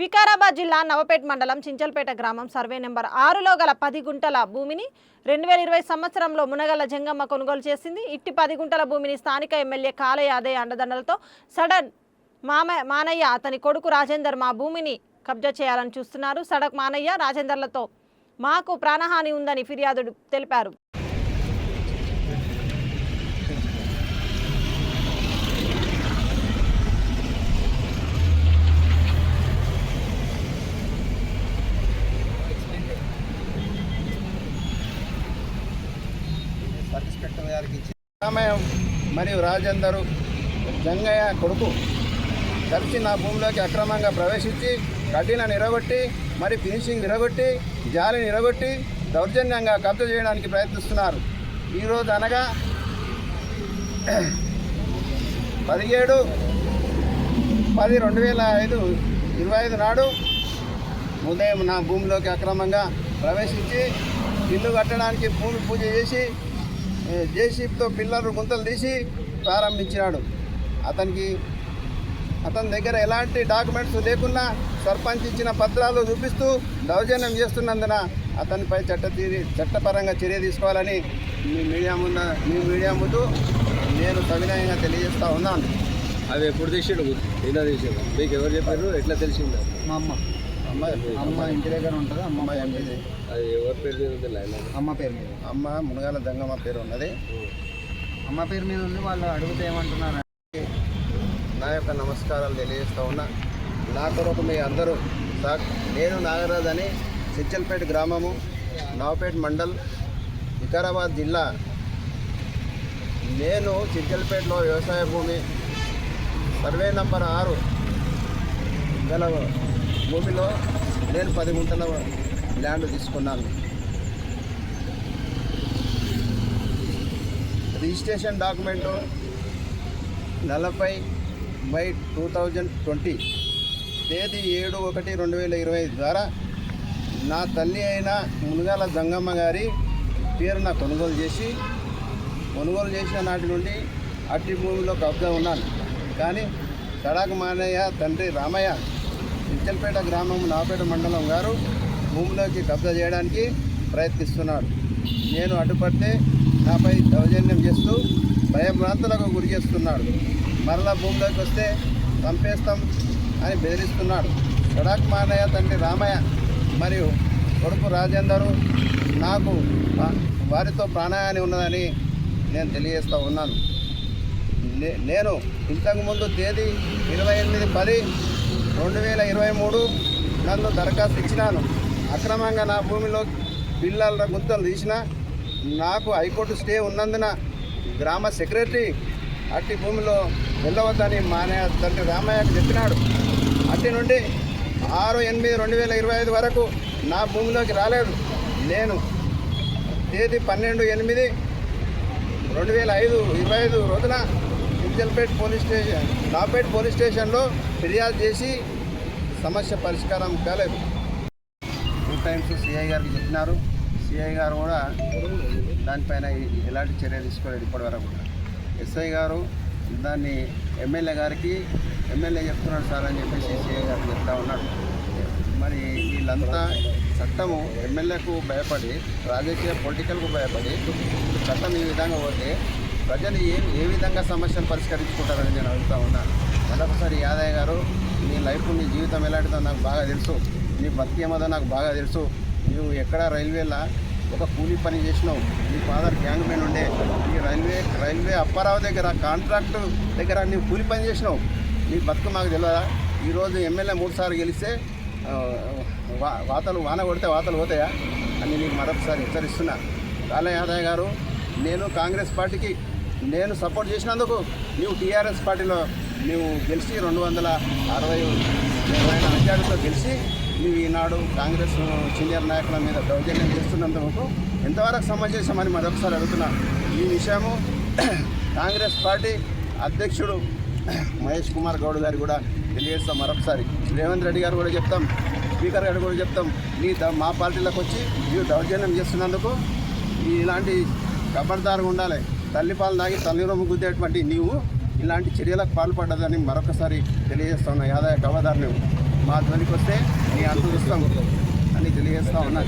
వికారాబాద్ జిల్లా నవపేట్ మండలం చించల్పేట గ్రామం సర్వే నెంబర్ ఆరులో గల పది గుంటల భూమిని రెండు వేల ఇరవై సంవత్సరంలో మునగల జంగమ్మ కొనుగోలు చేసింది. ఇట్టి పది గుంటల భూమిని స్థానిక ఎమ్మెల్యే కాలయాదయ్య అండదండలతో సడన్ మామ మానయ్య అతని కొడుకు రాజేందర్ మా భూమిని కబ్జా చేయాలని చూస్తున్నారు. సడక్ మానయ్య రాజేందర్లతో మాకు ప్రాణహాని ఉందని ఫిర్యాదు తెలిపారు. సబ్ ఇన్స్పెక్టర్ గారికి ఇచ్చి రామయ్య మరియు రాజేందరు జంగయ్య కొడుకు కలిసి నా భూమిలోకి అక్రమంగా ప్రవేశించి కఠిన నిరగొట్టి మరి ఫినిషింగ్ నిరగొట్టి జాలి నిరగొట్టి దౌర్జన్యంగా కబ్జా చేయడానికి ప్రయత్నిస్తున్నారు. ఈరోజు అనగా పదిహేడు పది రెండు వేల ఐదు ఇరవై ఐదు నాడు ఉదయం నా భూమిలోకి అక్రమంగా ప్రవేశించి ఇల్లు కట్టడానికి భూమి పూజ చేసి జేసీబీతో పిల్లలు గుంతలు తీసి ప్రారంభించినాడు. అతనికి అతని దగ్గర ఎలాంటి డాక్యుమెంట్స్ లేకున్నా సర్పంచ్ ఇచ్చిన పత్రాలు చూపిస్తూ దౌర్జన్యం చేస్తున్నందున అతనిపై చట్ట తీరి చట్టపరంగా చర్య తీసుకోవాలని మీ మీడియా ముందు మీ మీడియా ముందు నేను సవినయంగా తెలియజేస్తా ఉన్నాను. అవి ఎప్పుడు తీసాడు ఇలా తీసాడు. మీకు ఎవరు చెప్పారు ఎట్లా తెలిసిందా మా అమ్మ. అమ్మ అమ్మ ఇంటి దగ్గర ఉంటుంది అమ్మ ఎంపీది అది ఎవరి పేరు మీద ఉంది ల్యాండ్ అది? అమ్మ పేరు మీద. అమ్మ మునగాల దంగమ్మ పేరు ఉన్నది. అమ్మ పేరు మీద ఉంది వాళ్ళు అడిగితే ఏమంటున్నారు నా యొక్క నమస్కారాలు తెలియజేస్తా ఉన్నా. నా కొరకు మీ అందరూ నేను నాగరాజ్ అని సిచ్చల్పేట గ్రామము నవపేట మండల్ వికారాబాద్ జిల్లా. నేను చిచ్చల్పేటలో వ్యవసాయ భూమి సర్వే నంబర్ ఆరు గల భూమిలో నేను పది గుంటల ల్యాండ్ తీసుకున్నాను. రిజిస్ట్రేషన్ డాక్యుమెంటు నలభై బై టూ థౌజండ్ ట్వంటీ తేదీ ఏడు ఒకటి రెండు వేల ఇరవై ఐదు ద్వారా నా తల్లి అయిన మునుగాల జంగమ్మ గారి పేరున కొనుగోలు చేసి కొనుగోలు చేసిన నాటి నుండి అట్టి భూమిలో కబ్జా ఉన్నాను. కానీ సడాకు మానయ్య తండ్రి రామయ్య ఇచ్చల్పేట గ్రామం నాపేట మండలం గారు భూమిలోకి కబ్జా చేయడానికి ప్రయత్నిస్తున్నాడు నేను అడ్డుపడితే నాపై దౌర్జన్యం చేస్తూ భయభ్రాంతులకు గురి చేస్తున్నాడు. మరలా భూమిలోకి వస్తే చంపేస్తాం అని బెదిరిస్తున్నాడు. సడాక్ మానయ్య తండ్రి రామయ్య మరియు కొడుకు రాజేందరు నాకు వారితో ప్రాణాయాన్ని ఉన్నదని నేను తెలియజేస్తూ ఉన్నాను. నేను ఇంతకుముందు తేదీ ఇరవై ఎనిమిది పది రెండు వేల ఇరవై మూడు నన్ను దరఖాస్తు ఇచ్చినాను. అక్రమంగా నా భూమిలో పిల్లల గుంతలు తీసిన నాకు హైకోర్టు స్టే ఉన్నందున గ్రామ సెక్రటరీ అట్టి భూమిలో వెళ్ళవద్దని మానే తండ్రి రామయ్యకు చెప్పినాడు. అట్టి నుండి ఆరు ఎనిమిది రెండు వేల ఇరవై ఐదు వరకు నా భూమిలోకి రాలేదు. నేను తేదీ పన్నెండు ఎనిమిది రెండు వేల ఐదు ఇరవై ఐదు రోజున Injalpet police station Napet police స్టేషన్లో ఫిర్యాదు చేసి సమస్య పరిష్కారం కాలేదు. టూ టైమ్స్ సిఐ గారికి చెప్పినారు. సిఐ గారు కూడా దానిపైన ఎలాంటి చర్య తీసుకోలేదు ఇప్పటివరకు. కూడా ఎస్ఐ గారు దాన్ని ఎమ్మెల్యే గారికి ఎమ్మెల్యే చెప్తున్నాడు సార్ అని చెప్పేసి సిఐ గారు చెప్తా ఉన్నాడు మరి వీళ్ళంతా చట్టము ఎమ్మెల్యేకు భయపడి రాజకీయ పొలిటికల్కు భయపడి చట్టం ఈ విధంగా పోతే ప్రజలు ఏ ఏ విధంగా సమస్యను పరిష్కరించుకుంటారని నేను అడుగుతా ఉన్నాను మరొకసారి యాదయ్య గారు నీ లైఫ్ నీ జీవితం ఎలాంటిదో నాకు బాగా తెలుసు. నీ భక్తి ఏమదో నాకు బాగా తెలుసు. నువ్వు ఎక్కడ రైల్వేలా ఒక కూలీ పని చేసినావు. నీ ఫాదర్ గ్యాంగ్ మ్యాన్ ఉండే. ఈ రైల్వే రైల్వే అప్పారావు దగ్గర కాంట్రాక్టు దగ్గర నువ్వు కూలి పని చేసినావు. నీ బతుకు మాకు తెలియదా ఈరోజు ఎమ్మెల్యే మూడుసార్లు గెలిస్తే వా వాతలు వాన కొడితే వాతలు పోతాయా? అని నీకు మరొకసారి హెచ్చరిస్తున్నా. కాళ యాదయ్య గారు నేను కాంగ్రెస్ పార్టీకి నేను సపోర్ట్ చేసినందుకు నీవు టీఆర్ఎస్ పార్టీలో నువ్వు గెలిచి రెండు వందల అరవై ఇరవై మెజార్టీతో గెలిచి నీవు ఈనాడు కాంగ్రెస్ సీనియర్ నాయకుల మీద దౌర్జన్యం చేస్తున్నందుకు ఎంతవరకు సమంజసమని మరొకసారి అడుగుతున్నా. ఈ విషయము కాంగ్రెస్ పార్టీ అధ్యక్షుడు మహేష్ కుమార్ గౌడ్ గారు కూడా తెలియజేస్తాం మరొకసారి. రేవంత్ రెడ్డి గారు కూడా చెప్తాం స్పీకర్ గారు కూడా చెప్తాం నీ ద- మా పార్టీలోకి వచ్చి మీరు దౌర్జన్యం చేస్తున్నందుకు ఇలాంటి ఖబర్దారుగా ఉండాలి. తల్లిపాలు తాగి తల్లిరొమ్ము గుద్దేటువంటి నీవు ఇలాంటి చర్యలకు పాల్పడ్డదని మరొకసారి తెలియజేస్తున్న యాదయ్య ఖబర్దారు నువ్వు. మా ధ్వనికి వస్తే నీ అంతు చూస్తాం. అని తెలియజేస్తా ఉన్నా.